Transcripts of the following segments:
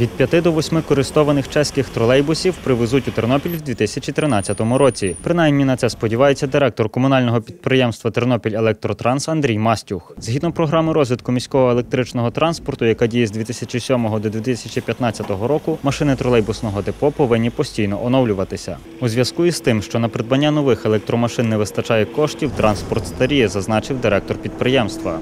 Від 5 до 8 користованих чеських тролейбусів привезуть у Тернопіль в 2013 році. Принаймні на це сподівається директор комунального підприємства Тернопіль Електротранс Андрій Мастюх. Згідно програми розвитку міського електричного транспорту, яка діє з 2007 до 2015 року, машини тролейбусного депо повинні постійно оновлюватися. У зв'язку із тим, що на придбання нових електромашин не вистачає коштів, транспорт старіє, зазначив директор підприємства.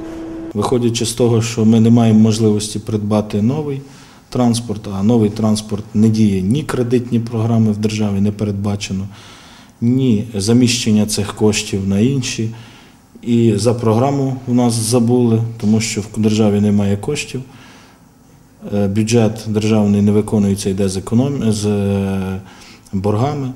Виходячи з того, що ми не маємо можливості придбати новий транспорт, а новий транспорт не діє ні кредитні програми в державі не передбачено, ні заміщення цих коштів на інші. І за програму у нас забули, тому що в державі немає коштів. Е, Бюджет державний не виконується, йде з, економ... з е, боргами.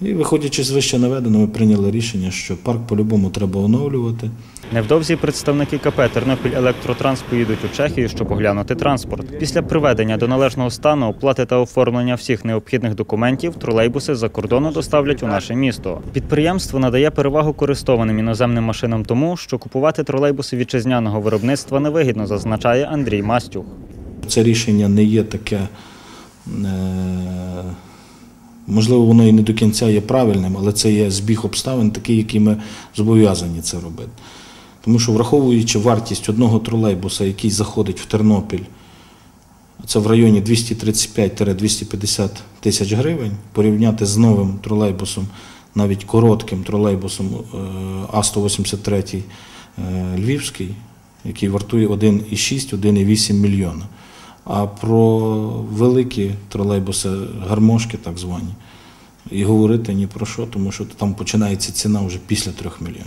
І виходячи з вище наведеного, ми прийняли рішення, що парк по-любому треба оновлювати. Невдовзі представники КП Тернопіль Електротранс поїдуть у Чехію, щоб оглянути транспорт. Після приведення до належного стану оплати та оформлення всіх необхідних документів тролейбуси за кордону доставлять у наше місто. Підприємство надає перевагу користованим іноземним машинам тому, що купувати тролейбуси вітчизняного виробництва невигідно, зазначає Андрій Мастюх. Це рішення не є таке, е, можливо, воно і не до кінця є правильним, але це є збіг обставин, такий, який ми зобов'язані це робити. Тому що, враховуючи вартість одного тролейбуса, який заходить в Тернопіль, це в районі 235-250 тисяч гривень, порівняти з новим тролейбусом, навіть коротким тролейбусом е, А183 е, Львівський, який вартує 1,6-1,8 мільйона. А про великі тролейбуси, гармошки так звані, і говорити ні про що, тому що там починається ціна вже після 3 мільйонів.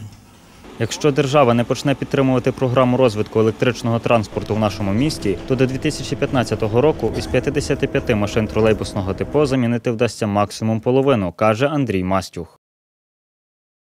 Якщо держава не почне підтримувати програму розвитку електричного транспорту в нашому місті, то до 2015 року із 55 машин тролейбусного типу замінити вдасться максимум половину, каже Андрій Мастюх.